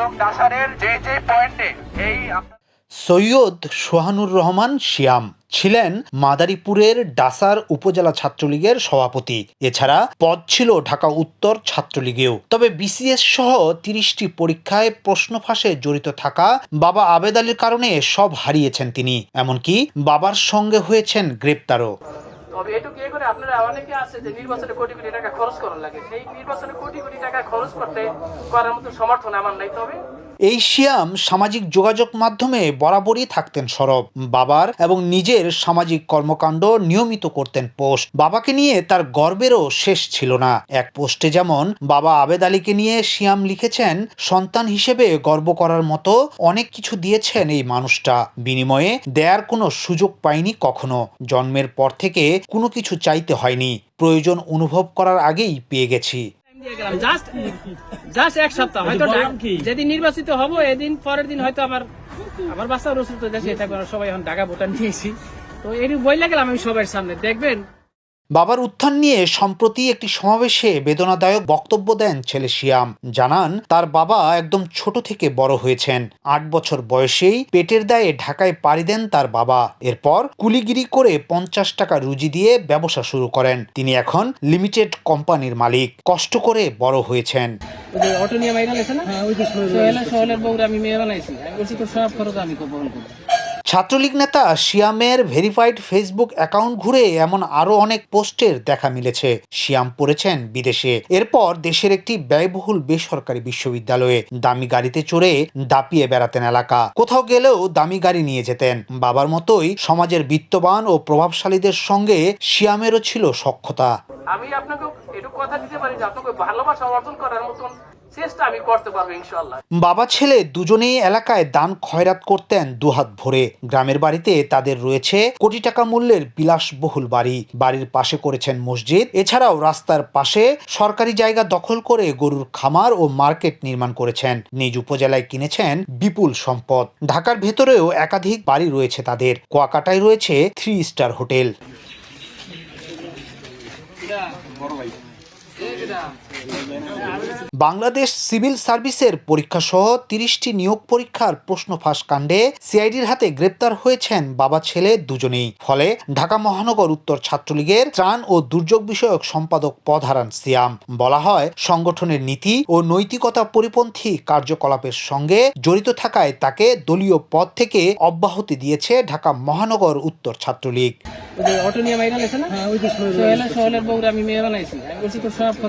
এবং ডাসারের যে যে পয়েন্টে এই সৈয়দ সোহানুর রহমান শিয়াম ছিলেন মাদারীপুরের ডাসার উপজেলা ছাত্রলীগের সভাপতি। এছাড়া পদ ছিল ঢাকা উত্তর ছাত্রলীগেও। তবে বিসিএস সহ তিরিশটি পরীক্ষায় প্রশ্ন ফাঁসে জড়িত থাকা বাবা আবেদ কারণে সব হারিয়েছেন তিনি। এমনকি বাবার সঙ্গে হয়েছেন গ্রেপ্তারও। তবে এটুকু এ করে আপনারা অনেকে আছে যে নির্বাচনে কোটি কোটি টাকা খরচ করার লাগে। সেই নির্বাচনে কোটি কোটি টাকা খরচ করতে করার মতো সমর্থন আমার নাই। তবে এই শিয়াম সামাজিক যোগাযোগ মাধ্যমে বরাবরই থাকতেন সরব। বাবার এবং নিজের সামাজিক কর্মকাণ্ড নিয়মিত করতেন পোস্ট। বাবাকে নিয়ে তার গর্বেরও শেষ ছিল না। এক পোস্টে যেমন বাবা আবেদ আলীকে নিয়ে শিয়াম লিখেছেন, সন্তান হিসেবে গর্ব করার মতো অনেক কিছু দিয়েছেন এই মানুষটা। বিনিময়ে দেয়ার কোনো সুযোগ পায়নি কখনো। জন্মের পর থেকে কোনো কিছু চাইতে হয়নি। প্রয়োজন অনুভব করার আগেই পেয়ে গেছি। জাস্ট জাস্ট এক সপ্তাহ। হয়তো নাম কি? যেদিন নির্বাচিত হব এদিন পরের দিন হয়তো আমার আমার বাচ্চা রসুল তো দেশে থাকবে সবাই এখন ঢাকা ভোটার নিয়েছি। তো এটি বই লাগলাম আমি সবার সামনে। দেখবেন বাবার উত্থান নিয়ে সম্প্রতি একটি সমাবেশে বেদনাদায়ক বক্তব্য দেন ছেলে শিয়াম। জানান তার বাবা একদম ছোট থেকে বড় হয়েছেন। আট বছর বয়সেই পেটের দায়ে ঢাকায় পাড়ি দেন তার বাবা। এরপর কুলিগিরি করে পঞ্চাশ টাকা রুজি দিয়ে ব্যবসা শুরু করেন। তিনি এখন লিমিটেড কোম্পানির মালিক। কষ্ট করে বড় হয়েছেন। অটো নিয়ে মাইরা গেছে না? হ্যাঁ ওই যে সোহেলের সোহেলের আমি মেয়ে বানাইছি। আমি বলছি তো সব খরচ আমি বহন করব ছাত্রলীগ নেতা শিয়ামের ভেরিফাইড ফেসবুক অ্যাকাউন্ট ঘুরে এমন আরও অনেক পোস্টের দেখা মিলেছে। শিয়াম পড়েছেন বিদেশে। এরপর দেশের একটি ব্যয়বহুল বেসরকারি বিশ্ববিদ্যালয়ে দামি গাড়িতে চড়ে দাপিয়ে বেড়াতেন এলাকা। কোথাও গেলেও দামি গাড়ি নিয়ে যেতেন। বাবার মতোই সমাজের বিত্তবান ও প্রভাবশালীদের সঙ্গে শিয়ামেরও ছিল সক্ষতা। আমি আপনাকে একটু কথা দিতে পারি যে আপনাকে ভালোবাসা অর্জন করার মতন চেষ্টা আমি করতে পারব ইনশাল্লাহ বাবা ছেলে দুজনেই এলাকায় দান খয়রাত করতেন দুহাত ভরে। গ্রামের বাড়িতে তাদের রয়েছে কোটি টাকা মূল্যের বিলাসবহুল বাড়ি। বাড়ির পাশে করেছেন মসজিদ। এছাড়াও রাস্তার পাশে সরকারি জায়গা দখল করে গরুর খামার ও মার্কেট নির্মাণ করেছেন। নিজ উপজেলায় কিনেছেন বিপুল সম্পদ। ঢাকার ভেতরেও একাধিক বাড়ি রয়েছে তাদের। কোয়াকাটায় রয়েছে three star hotel. Bangladesh civil সার্ভিসের পরীক্ষা সহ তিরিশটি নিয়োগ পরীক্ষার প্রশ্ন ফাঁস কাণ্ডে সিআইডির হাতে গ্রেপ্তার হয়েছেন বাবা ছেলে দুজনেই। ফলে ঢাকা মহানগর উত্তর ছাত্রলীগের ত্রাণ ও দুর্যোগ বিষয়ক সম্পাদক পদ হারান সিয়াম। বলা হয় সংগঠনের নীতি ও নৈতিকতা পরিপন্থী কার্যকলাপের সঙ্গে জড়িত থাকায় তাকে দলীয় পদ থেকে অব্যাহতি দিয়েছে ঢাকা মহানগর উত্তর ছাত্রলীগ। অটো নিয়ে মাইরা না? হ্যাঁ ওই যে সোহেলের সোহেলের বউরে আমি মেয়ে বানাইছি। আমি বলছি তো সব